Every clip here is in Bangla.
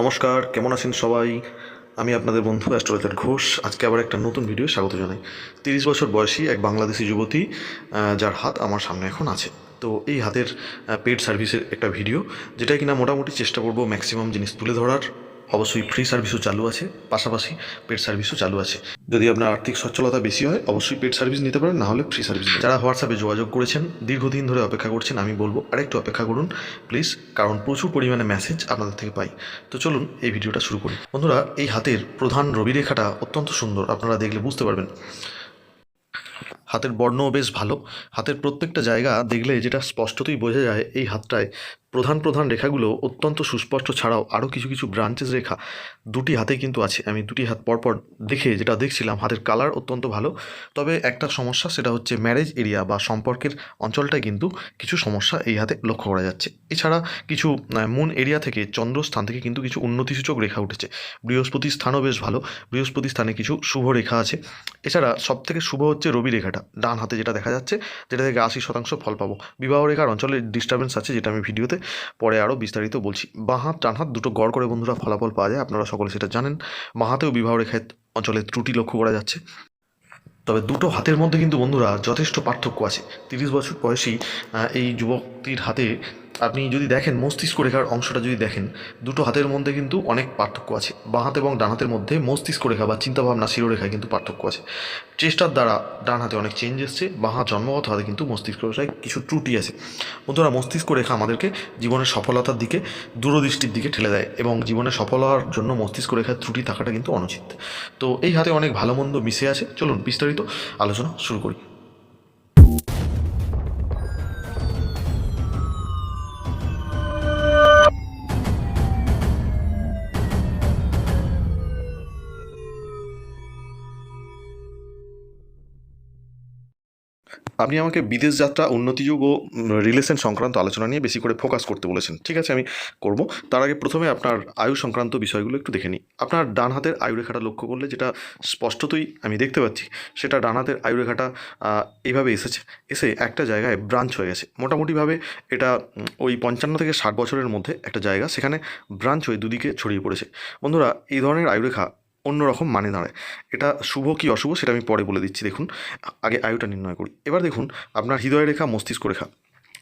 নমস্কার, কেমন আছেন সবাই? আমি আপনাদের বন্ধু অ্যাস্ট্রোলজার ঘোষ। আজকে আবার একটা নতুন ভিডিও স্বাগত জানাই। তিরিশ বছর বয়সী এক বাংলাদেশি যুবতী যার হাত আমার সামনে এখন আছে। তো এই হাতের পেড সার্ভিসের একটা ভিডিও, যেটা কিনা মোটামুটি চেষ্টা করব ম্যাক্সিমাম জিনিস তুলে ধরার। অবশ্যই ফ্রি সার্ভিসও চালু আছে, পাশাপাশি পেড সার্ভিসও চালু আছে। যদি আপনার আর্থিক সচ্ছলতা বেশি হয়, অবশ্যই পেড সার্ভিস নিতে পারেন, না হলে ফ্রি সার্ভিস যারা হোয়াটসঅ্যাপে যোগাযোগ করেছেন, দীর্ঘদিন ধরে অপেক্ষা করছেন, আমি বলব আরেকটু অপেক্ষা করুন প্লিজ কারণ প্রচুর পরিমাণে মেসেজ আপনাদের থেকে পাই। তো চলুন এই ভিডিওটা শুরু করি। বন্ধুরা, এই হাতের প্রধান রবি রেখাটা অত্যন্ত সুন্দর, আপনারা দেখলে বুঝতে পারবেন। হাতের বর্ণও বেশ ভালো। হাতের প্রত্যেকটা জায়গা দেখলে যেটা স্পষ্টতই বোঝা যায়, এই হাতটায় প্রধান প্রধান রেখাগুলো অত্যন্ত সুস্পষ্ট ছাড়াও আরও কিছু কিছু ব্রাঞ্চেস রেখা দুটি হাতে কিন্তু আছে। আমি দুটি হাত পরপর দেখে যেটা দেখছিলাম, হাতের কালার অত্যন্ত ভালো। তবে একটা সমস্যা, সেটা হচ্ছে ম্যারেজ এরিয়া বা সম্পর্কের অঞ্চলটায় কিন্তু কিছু সমস্যা এই হাতে লক্ষ্য করা যাচ্ছে। এছাড়া কিছু মুন এরিয়া থেকে চন্দ্রস্থান থেকে কিন্তু কিছু উন্নতিসূচক রেখা উঠেছে। বৃহস্পতি স্থানও বেশ ভালো। বৃহস্পতি স্থানে কিছু শুভ রেখা আছে। এছাড়া সব থেকে শুভ হচ্ছে রবি রেখাটা। ডান হাতে যেটা দেখা যাচ্ছে, যেটা থেকে আশি শতাংশ ফল পাবো। বিবাহ রেখার অঞ্চলে ডিস্টারবেন্স আছে, যেটা আমি ভিডিওতে পরে আরও বিস্তারিত বলছি। বাঁ ডানহাত ডান হাত দুটো গড় করে বন্ধুরা ফলাফল পাওয়া যায়, আপনারা সকলে সেটা জানেন। বাহাতেও বিবাহ রেখায় অঞ্চলে ত্রুটি লক্ষ্য করা যাচ্ছে। তবে দুটো হাতের মধ্যে কিন্তু বন্ধুরা যথেষ্ট পার্থক্য আছে। তিরিশ বছর বয়সী এই যুবকটির হাতে আপনি যদি দেখেন, মস্তিষ্ক রেখার অংশটা যদি দেখেন, দুটো হাতের মধ্যে কিন্তু অনেক পার্থক্য আছে। বাঁ হাত এবং ডান হাতের মধ্যে মস্তিষ্ক রেখা বা চিন্তাভাবনা শিরোরেখায় কিন্তু পার্থক্য আছে। চেষ্টার দ্বারা ডান হাতে অনেক চেঞ্জ এসছে, বাঁ হাত জন্মগত হাতে কিন্তু মস্তিষ্ক রেখায় কিছু ত্রুটি আছে। বন্ধুরা, মস্তিষ্ক রেখা আমাদেরকে জীবনের সফলতার দিকে, দূরদৃষ্টির দিকে ঠেলে দেয় এবং জীবনে সফল হওয়ার জন্য মস্তিষ্ক রেখার ত্রুটি থাকাটা কিন্তু অনুচিত। তো এই হাতে অনেক ভালো মন্দ মিশে আছে। চলুন বিস্তারিত আলোচনা শুরু করি। আপনি আমাকে বিদেশ যাত্রা উন্নতিযোগ ও রিলেশন সংক্রান্ত আলোচনা নিয়ে বেশি করে ফোকাস করতে বলেছেন। ঠিক আছে আমি করব। তার আগে প্রথমে আপনার আয়ু সংক্রান্ত বিষয়গুলো একটু দেখে নিই। আপনার ডান হাতের আয়ু রেখাটা লক্ষ্য করলে যেটা স্পষ্টতই আমি দেখতে পাচ্ছি সেটা ডান হাতের আয়ু রেখাটা আহ, এইভাবে এসেছে। এসে একটা জায়গায় ব্রাঞ্চ হয়ে গেছে। মোটামুটিভাবে এটা ওই পঞ্চান্ন থেকে ষাট বছরের মধ্যে একটা জায়গা সেখানে ব্রাঞ্চ হয়ে দুদিকে ছড়িয়ে পড়েছে। বন্ধুরা এই ধরনের আয়ুরেখা অন্যরকম মানে দাঁড়ায়। এটা শুভ কি অশুভ সেটা আমি পরে বলে দিচ্ছি, দেখুন। আগে আয়ুটা নির্ণয় করি। এবার দেখুন, আপনার হৃদয় রেখা, মস্তিষ্ক রেখা।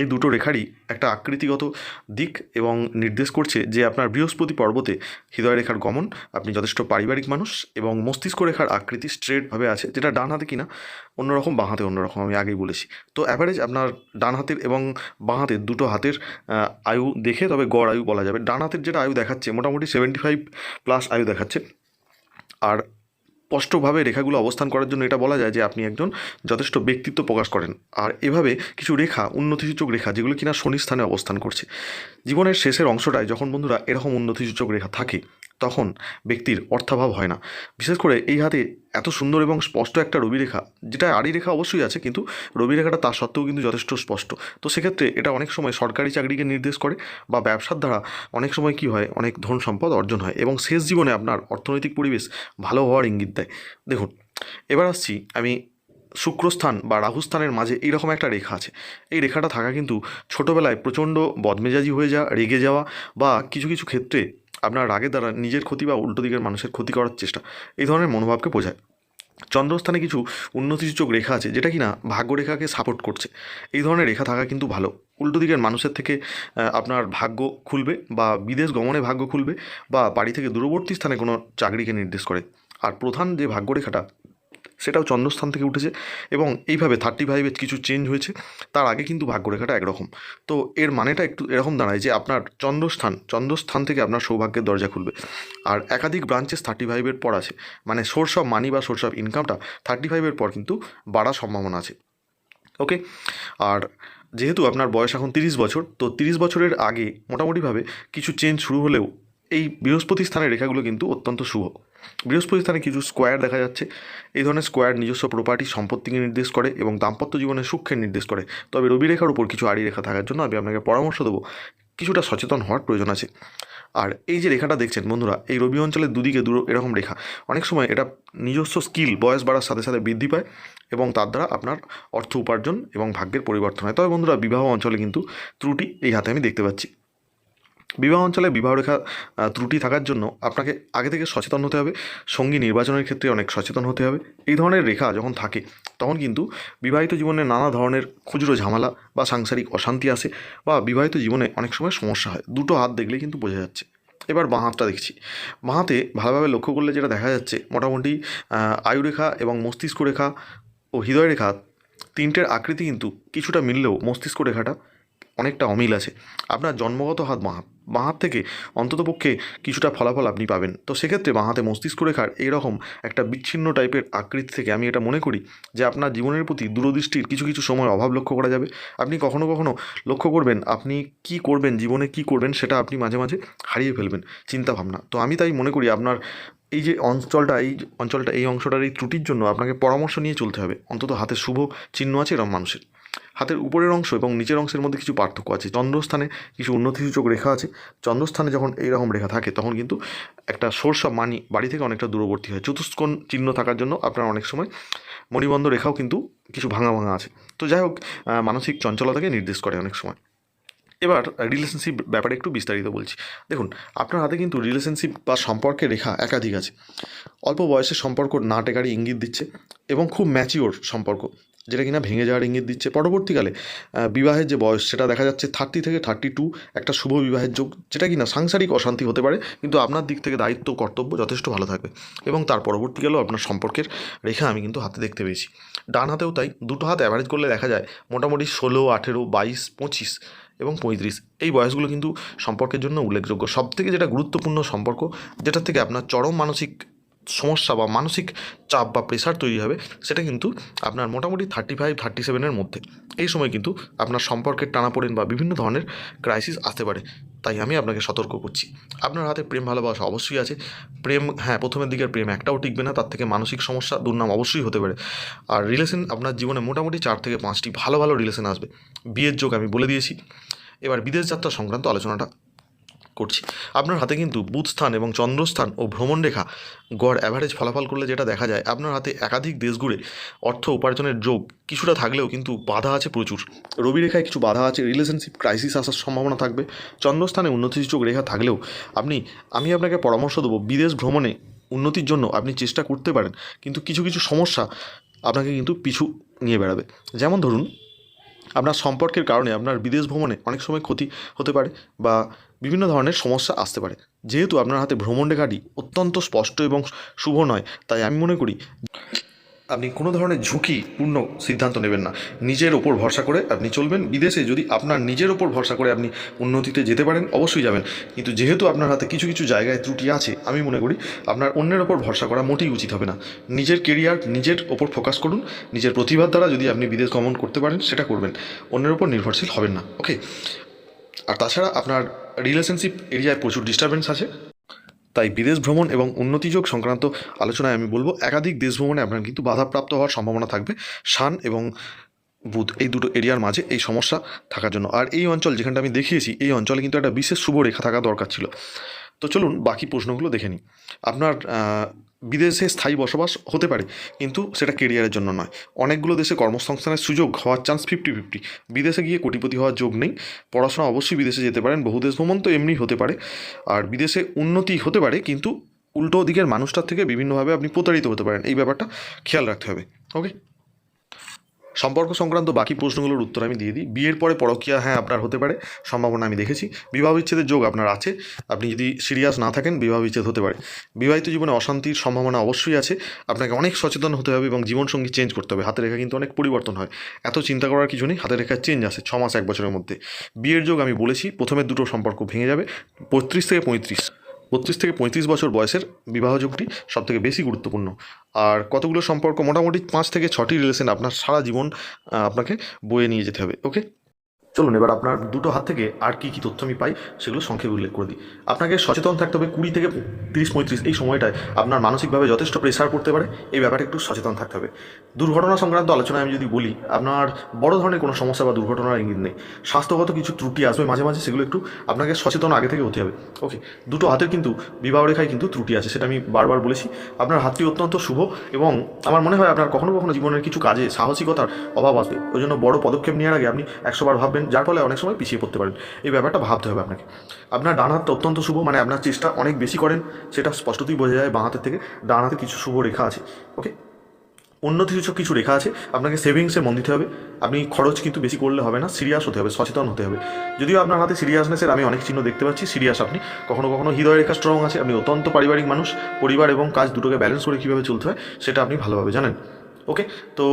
এই দুটো রেখারই একটা আকৃতিগত দিক এবং নির্দেশ করছে যে আপনার বৃহস্পতি পর্বতে হৃদয় রেখার গমন, আপনি যথেষ্ট পারিবারিক মানুষ এবং মস্তিষ্ক রেখার আকৃতি স্ট্রেটভাবে আছে, যেটা ডান হাতে কিনা, অন্যরকম বাঁ হাতে অন্যরকম, আমি আগেই বলেছি। তো অ্যাভারেজ আপনার ডান হাতের এবং বাঁ হাতের দুটো হাতের আয়ু দেখে, তবে গড় আয়ু বলা যাবে। ডান হাতের যেটা আয়ু দেখাচ্ছে, মোটামুটি সেভেন্টি ফাইভ প্লাস আয়ু দেখাচ্ছে। আর স্পষ্টভাবে রেখাগুলো অবস্থান করার জন্য এটা বলা যায় যে আপনি একজন যথেষ্ট ব্যক্তিত্ব প্রকাশ করেন। আর এভাবে কিছু রেখা, উন্নতিসূচক রেখা, যেগুলো কিনা শনি স্থানে অবস্থান করছে। জীবনের শেষের অংশটায় যখন বন্ধুরা এরকম উন্নতিসূচক রেখা থাকে তখন ব্যক্তির অর্থাভাব হয় না। বিশেষ করে এই হাতে এত সুন্দর এবং স্পষ্ট একটা রবি রেখা, যেটা আড়ি রেখা অবশ্যই আছে, কিন্তু রবি রেখাটা তা সত্ত্বেও কিন্তু যথেষ্ট স্পষ্ট। তো সেক্ষেত্রে এটা অনেক সময় সরকারি চাকরিকে নির্দেশ করে বা ব্যবসার দ্বারা অনেক সময় কি হয়, অনেক ধন সম্পদ অর্জন হয় এবং শেষ জীবনে আপনার অর্থনৈতিক পরিবেশ ভালো হওয়ার ইঙ্গিত দেয়। দেখুন, এবার আসছি আমি শুক্রস্থান বা রাহুস্থানের মাঝে এইরকম একটা রেখা আছে। এই রেখাটা থাকা কিন্তু ছোটোবেলায় প্রচণ্ড বদমেজাজি হয়ে যাওয়া, রেগে যাওয়া বা কিছু কিছু ক্ষেত্রে আপনার রাগের দ্বারা নিজের ক্ষতি বা উল্টো দিকের মানুষের ক্ষতি করার চেষ্টা, এই ধরনের মনোভাবকে বোঝায়। চন্দ্রস্থানে কিছু উন্নতিসূচক রেখা আছে, যেটা কি না ভাগ্যরেখাকে সাপোর্ট করছে। এই ধরনের রেখা থাকা কিন্তু ভালো। উল্টো দিকের মানুষের থেকে আপনার ভাগ্য খুলবে বা বিদেশ গমনে ভাগ্য খুলবে বা বাড়ি থেকে দূরবর্তী স্থানে কোনো চাকরিকে নির্দেশ করে। আর প্রধান যে ভাগ্যরেখাটা সেটাও চন্দ্রস্থান থেকে উঠেছে এবং এইভাবে থার্টি ফাইভে কিছু চেঞ্জ হয়েছে, তার আগে কিন্তু ভাগ্যরেখাটা একরকম। তো এর মানেটা একটু এরকম দাঁড়ায় যে আপনার চন্দ্রস্থান চন্দ্রস্থান থেকে আপনার সৌভাগ্যের দরজা খুলবে। আর একাধিক ব্রাঞ্চেস থার্টি ফাইভের পর আছে মানে সোর্স অফ মানি বা সোর্স অফ ইনকামটা থার্টি ফাইভের পর কিন্তু বাড়ার সম্ভাবনা আছে। ওকে আর যেহেতু আপনার বয়স এখন তিরিশ বছর, তো তিরিশ বছরের আগে মোটামুটিভাবে কিছু চেঞ্জ শুরু হলেও এই বৃহস্পতি স্থানের রেখাগুলো কিন্তু অত্যন্ত শুভ। বৃহস্পতি স্থানে কিছু স্কোয়ার দেখা যাচ্ছে। এই ধরনের স্কোয়ার নিজস্ব প্রপার্টি সম্পত্তিকে নির্দেশ করে এবং দাম্পত্য জীবনের সুখের নির্দেশ করে। তবে রবি রেখার উপর কিছু আড়ি রেখা থাকার জন্য আমি আপনাকে পরামর্শ দেবো। কিছুটা সচেতন হওয়ার প্রয়োজন আছে। আর এই যে রেখাটা দেখছেন বন্ধুরা, এই রবি অঞ্চলের দুদিকে দূর এরকম রেখা। অনেক সময় এটা নিজস্ব স্কিল বয়স বাড়ার সাথে সাথে বৃদ্ধি পায় এবং তার দ্বারা আপনার অর্থ উপার্জন এবং ভাগ্যের পরিবর্তন হয়। তবে বন্ধুরা, বিবাহ অঞ্চলে কিন্তু ত্রুটি এই হাতে আমি দেখতে পাচ্ছি। বিবাহ অঞ্চলে বিবাহ রেখা ত্রুটি থাকার জন্য আপনাকে আগে থেকে সচেতন হতে হবে। সঙ্গী নির্বাচনের ক্ষেত্রে অনেক সচেতন হতে হবে। এই ধরনের রেখা যখন থাকে, তখন কিন্তু বিবাহিত জীবনে নানা ধরনের খুচরো ঝামেলা বা সাংসারিক অশান্তি আসে বা বিবাহিত জীবনে অনেক সময় সমস্যা হয়। দুটো হাত দেখলে কিন্তু বোঝা যাচ্ছে। এবার বাঁ হাতটা দেখছি। বাঁ হাতে ভালোভাবে লক্ষ্য করলে যেটা দেখা যাচ্ছে, মোটামুটি আয়ুরেখা এবং মস্তিষ্ক রেখা ও হৃদয় রেখা তিনটের আকৃতি কিন্তু কিছুটা মিললেও মস্তিষ্ক রেখাটা অনেকটা অমিল আছে। আপনার জন্মগত হাত বাঁ হাত বাঁ হাত থেকে অন্ততপক্ষে কিছুটা ফলাফল আপনি পাবেন। তো সেক্ষেত্রে বাঁ হাতে মস্তিষ্ক রেখার এইরকম একটা বিচ্ছিন্ন টাইপের আকৃতি থেকে আমি এটা মনে করি যে আপনার জীবনের প্রতি দূরদৃষ্টির কিছু কিছু সময় অভাব লক্ষ্য করা যাবে। আপনি কখনো কখনো লক্ষ্য করবেন আপনি কি করবেন, জীবনে কি করবেন সেটা আপনি মাঝে মাঝে হারিয়ে ফেলবেন চিন্তা ভাবনা। তো আমি তাই মনে করি আপনার এই যে অঞ্চলটা, এই অঞ্চলটা, এই অংশটার এই ত্রুটির জন্য আপনাকে পরামর্শ নিয়ে চলতে হবে। অন্তত হাতে শুভ চিহ্ন আছে এরকম মানুষের। হাতের উপরের অংশ এবং নিচের অংশের মধ্যে কিছু পার্থক্য আছে। চন্দ্রস্থানে কিছু উন্নতিসূচক রেখা আছে। চন্দ্রস্থানে যখন এইরকম রেখা থাকে, তখন কিন্তু একটা সোর্স অফ মানি বাড়ি থেকে অনেকটা দূরবর্তী হয়। চতুষ্কোণ চিহ্ন থাকার জন্য আপনার অনেক সময় মণিবন্ধ রেখাও কিন্তু কিছু ভাঙা ভাঙা আছে। তো যাই হোক মানসিক চঞ্চলতাকে নির্দেশ করে অনেক সময়। এবার রিলেশনশিপ ব্যাপারে একটু বিস্তারিত বলছি। দেখুন, আপনার হাতে কিন্তু রিলেশনশিপ বা সম্পর্কের রেখা একাধিক আছে। অল্প বয়সের সম্পর্ক না টেকারই ইঙ্গিত দিচ্ছে এবং খুব ম্যাচিওর সম্পর্ক। যেটা কিনা ভেঙে যাওয়ার ইঙ্গিত দিচ্ছে। পরবর্তীকালে বিবাহের যে বয়স, সেটা দেখা যাচ্ছে থার্টি থেকে থার্টি টু একটা শুভ বিবাহের যোগ, যেটা কিনা সাংসারিক অশান্তি হতে পারে, কিন্তু আপনার দিক থেকে দায়িত্ব কর্তব্য যথেষ্ট ভালো থাকবে। এবং তার পরবর্তীকালেও আপনার সম্পর্কের রেখা আমি কিন্তু হাতে দেখতে পেয়েছি। ডান হাতেও তাই, দুটো হাত অ্যাভারেজ করলে দেখা যায় মোটামুটি ষোলো, আঠেরো, বাইশ, পঁচিশ এবং পঁয়ত্রিশ। এই বয়সগুলো কিন্তু সম্পর্কের জন্য উল্লেখযোগ্য। সব থেকে যেটা গুরুত্বপূর্ণ সম্পর্ক যেটা থেকে আপনার চরম মানসিক সমস্যা বা মানসিক চাপ বা প্রেশার তৈরি হবে, সেটা কিন্তু আপনার মোটামুটি থার্টি ফাইভ থার্টি সেভেনের মধ্যে। এই সময় কিন্তু আপনার সম্পর্কের টানাপোড়েন বা বিভিন্ন ধরনের ক্রাইসিস আসতে পারে। তাই আমি আপনাকে সতর্ক করছি। আপনার হাতে প্রেম, ভালোবাসা অবশ্যই আছে। প্রেম হ্যাঁ প্রথমের দিকের প্রেম একটাও টিকবে না, তার থেকে মানসিক সমস্যা, দুর্নাম অবশ্যই হতে পারে। আর রিলেশন আপনার জীবনে মোটামুটি চার থেকে পাঁচটি ভালো ভালো রিলেশন আসবে। বিয়ের যোগ আমি বলে দিয়েছি। এবার বিদেশ যাত্রা সংক্রান্ত আলোচনাটা করছি। আপনার হাতে কিন্তু বুধ স্থান এবং চন্দ্রস্থান ও ভ্রমণ রেখা গড় অ্যাভারেজ ফলাফল করলে যেটা দেখা যায়, আপনার হাতে একাধিক দেশ ঘুরে অর্থ উপার্জনের যোগ কিছুটা থাকলেও কিন্তু বাধা আছে প্রচুর। রবি রেখায় কিছু বাধা আছে রিলেশনশিপ ক্রাইসিস আসার সম্ভাবনা থাকবে। চন্দ্রস্থানে উন্নতিসূচক রেখা থাকলেও আপনি, আমি আপনাকে পরামর্শ দেবো, বিদেশ ভ্রমণে উন্নতির জন্য আপনি চেষ্টা করতে পারেন, কিন্তু কিছু কিছু সমস্যা আপনাকে কিন্তু পিছু নিয়ে বেড়াবে। যেমন ধরুন, আপনার সম্পর্কের কারণে আপনার বিদেশ ভ্রমণে অনেক সময় ক্ষতি হতে পারে বা বিভিন্ন ধরনের সমস্যা আসতে পারে। যেহেতু আপনার হাতে ভ্রমণ রেখাটি অত্যন্ত স্পষ্ট এবং শুভ নয়, তাই আমি মনে করি আপনি কোনো ধরনের ঝুঁকিপূর্ণ সিদ্ধান্ত নেবেন না। নিজের ওপর ভরসা করে আপনি চলবেন। বিদেশে যদি আপনার নিজের ওপর ভরসা করে আপনি উন্নতিতে যেতে পারেন, অবশ্যই যাবেন। কিন্তু যেহেতু আপনার হাতে কিছু কিছু জায়গায় ত্রুটি আছে, আমি মনে করি আপনার অন্যের ওপর ভরসা করা মোটেই উচিত হবে না। নিজের কেরিয়ার নিজের ওপর ফোকাস করুন। নিজের প্রতিভার দ্বারা যদি আপনি বিদেশ গমন করতে পারেন, সেটা করবেন। অন্যের ওপর নির্ভরশীল হবেন না। ওকে? আর তাছাড়া আপনার রিলেশনশিপ এরিয়ায় প্রচুর ডিস্টারবেন্স আছে। তাই বিদেশ ভ্রমণ এবং উন্নতিযোগ সংক্রান্ত আলোচনায় আমি বলব, একাধিক দেশ ভ্রমণে আপনার কিন্তু বাধাপ্রাপ্ত হওয়ার সম্ভাবনা থাকবে। শান এবং বুধ এই দুটো এরিয়ার মাঝে এই সমস্যা থাকার জন্য। আর এই অঞ্চল যেখানটা আমি দেখিয়েছি, এই অঞ্চলে কিন্তু একটা বিশেষ শুভ রেখা থাকা দরকার ছিল। তো চলুন বাকি প্রশ্নগুলো দেখে নিই। আপনার বিদেশে স্থায়ী বসবাস হতে পারে, কিন্তু সেটা কেরিয়ারের জন্য নয়। অনেকগুলো দেশে কর্মসংস্থানের সুযোগ হওয়ার চান্স ফিফটি ফিফটি বিদেশে গিয়ে কোটিপতি হওয়ার যোগ নেই। পড়াশোনা অবশ্যই বিদেশে যেতে পারেন, বহু দেশ ভ্রমণ তো এমনি হতে পারে। আর বিদেশে উন্নতি হতে পারে, কিন্তু উল্টো দিকের মানুষটার থেকে বিভিন্নভাবে আপনি প্রতারিত হতে পারেন। এই ব্যাপারটা খেয়াল রাখতে হবে ওকে সম্পর্ক সংক্রান্ত বাকি প্রশ্নগুলোর উত্তর আমি দিয়ে দিই। বিয়ের পরে পরকীয়া হ্যাঁ আপনার হতে পারে, সম্ভাবনা আমি দেখেছি। বিবাহ বিচ্ছেদের যোগ আপনার আছে। আপনি যদি সিরিয়াস না থাকেন, বিবাহ বিচ্ছেদ হতে পারে। বিবাহিত জীবনে অশান্তির সম্ভাবনা অবশ্যই আছে। আপনাকে অনেক সচেতন হতে হবে এবং জীবনসঙ্গী চেঞ্জ করতে হবে। হাতের রেখা কিন্তু অনেক পরিবর্তন হয়। এত চিন্তা করার কিছু নেই। হাতের রেখার চেঞ্জ আছে ছ মাস, এক বছরের মধ্যে। বিয়ের যোগ আমি বলেছি, প্রথমে দুটো সম্পর্ক ভেঙে যাবে। পঁয়ত্রিশ থেকে পঁয়ত্রিশ। বত্রিশ থেকে পঁয়ত্রিশ বছর বয়সের বিবাহযোগটি সবথেকে বেশি গুরুত্বপূর্ণ। আর কতগুলো সম্পর্ক? মোটামুটি পাঁচ থেকে ছটি রিলেশন আপনার সারা জীবন আপনাকে বয়ে নিয়ে যেতে হবে ওকে চলুন, এবার আপনার দুটো হাত থেকে আর কি কি তথ্য আমি পাই সেগুলো সংক্ষেপে উল্লেখ করে দিই। আপনাকে সচেতন থাকতে হবে কুড়ি থেকে তিরিশ পঁয়ত্রিশ এই সময়টায় আপনার মানসিকভাবে যথেষ্ট প্রেশার পড়তে পারে, এই ব্যাপারে একটু সচেতন থাকতে হবে। দুর্ঘটনা সংক্রান্ত আলোচনায় আমি যদি বলি, আপনার বড় ধরনের কোনো সমস্যা বা দুর্ঘটনার ইঙ্গিত নেই। স্বাস্থ্যগত কিছু ত্রুটি আসবে মাঝে মাঝে, সেগুলো একটু আপনাকে সচেতন আগে থেকে হতে হবে। ওকে দুটো হাতের কিন্তু বিবাহ রেখায় কিন্তু ত্রুটি আছে, সেটা আমি বারবার বলেছি। আপনার হাতটি অত্যন্ত শুভ এবং আমার মনে হয় আপনার কখনো কখনো জীবনের কিছু কাজে সাহসিকতার অভাব আসবে। ওই জন্য বড় পদক্ষেপ নেওয়ার আগে আপনি একশোবার ভাববেন যার ফলে অনেক সময় পিছিয়ে পড়তে পারেন। এই ব্যাপারটা ভাবতে হবে আপনাকে। আপনার ডান হাতটা অত্যন্ত শুভ মানে আপনার চেষ্টা অনেক বেশি করেন, সেটা স্পষ্টতই বোঝা যায় বাঁ হাতের থেকে। ডান হাতে কিছু শুভ রেখা আছে ওকে অন্য কিছু কিছু রেখা আছে, আপনাকে সেভিংসে মন দিতে হবে। আপনি খরচ কিন্তু বেশি করলে হবে না সিরিয়াস হতে হবে, সচেতন হতে হবে। যদিও আপনার হাতে সিরিয়াসনেসের আমি অনেক চিহ্ন দেখতে পাচ্ছি সিরিয়াস আপনি। কখনো কখনো হৃদয় রেখা স্ট্রং আছে, আপনি অত্যন্ত পারিবারিক মানুষ। পরিবার এবং কাজ দুটোকে ব্যালেন্স করে কীভাবে চলতে হয়, সেটা আপনি ভালোভাবে জানেন ওকে তো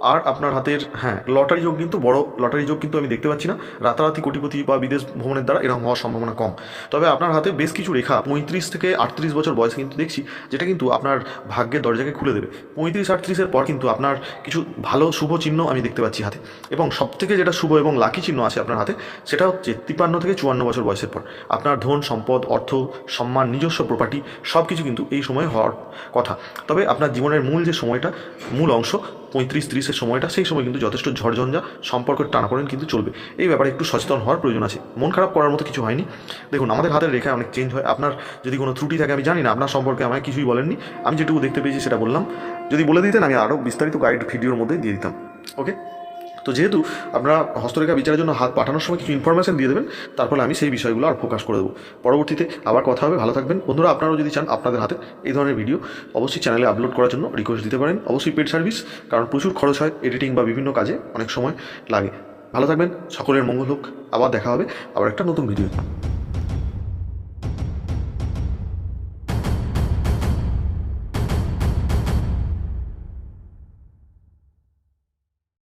আর আপনার হাতের হ্যাঁ লটারি যোগ কিন্তু বড়, লটারি যোগ কিন্তু আমি দেখতে পাচ্ছি না। রাতারাতি কোটিপতি বা বিদেশ ভ্রমণের দ্বারা এরকম হওয়ার সম্ভাবনা কম। তবে আপনার হাতে বেশ কিছু রেখা, পঁয়ত্রিশ থেকে আটত্রিশ বছর বয়সে কিন্তু দেখছি, যেটা কিন্তু আপনার ভাগ্যের দরজাকে খুলে দেবে। পঁয়ত্রিশ আটত্রিশের পর কিন্তু আপনার কিছু ভালো শুভ চিহ্ন আমি দেখতে পাচ্ছি হাতে। এবং সবথেকে যেটা শুভ এবং লাকি চিহ্ন আছে আপনার হাতে, সেটা হচ্ছে তিপ্পান্ন থেকে চুয়ান্ন বছর বয়সের পর। আপনার ধন, সম্পদ, অর্থ, সম্মান, নিজস্ব প্রপার্টি সব কিছু কিন্তু এই সময় হওয়ার কথা। তবে আপনার জীবনের মূল যে সময়টা, মূল অংশ পঁয়ত্রিশ ত্রিশের সময়টা, সেই সময় কিন্তু যথেষ্ট ঝড়ঝঞ্ঝা সম্পর্কের টানাপড়েন কিন্তু চলবে। এই ব্যাপারে একটু সচেতন হওয়ার প্রয়োজন আছে। মন খারাপ করার মতো কিছু হয়নি। দেখুন, আমাদের হাতের রেখায় অনেক চেঞ্জ হয়। আপনার যদি কোনো ত্রুটি থাকে, আমি জানি না, আপনার সম্পর্কে আমায় কিছুই বলেননি। আমি যেটুকু দেখতে পেয়েছি সেটা বললাম। যদি বলে দিতেন, আমি আরও বিস্তারিত গাইড ভিডিওর মধ্যে দিয়ে দিতাম। ওকে তো যেহেতু আপনারা হস্তরেখা বিচারের জন্য হাত পাঠানোর সময় কিছু ইনফরমেশন দিয়ে দেবেন, তারপরে আমি সেই বিষয়গুলো আর ফোকাস করে দেবো। পরবর্তীতে আবার কথা হবে, ভালো থাকবেন। বন্ধুরা, আপনারাও যদি চান আপনাদের হাতে এই ধরনের ভিডিও অবশ্যই চ্যানেলে আপলোড করার জন্য রিকোয়েস্ট দিতে পারেন। অবশ্যই পেড সার্ভিস কারণ প্রচুর খরচ হয় এডিটিং বা বিভিন্ন কাজে অনেক সময় লাগে। ভালো থাকবেন, সকলের মঙ্গল হোক। আবার দেখা হবে, আবার একটা নতুন ভিডিও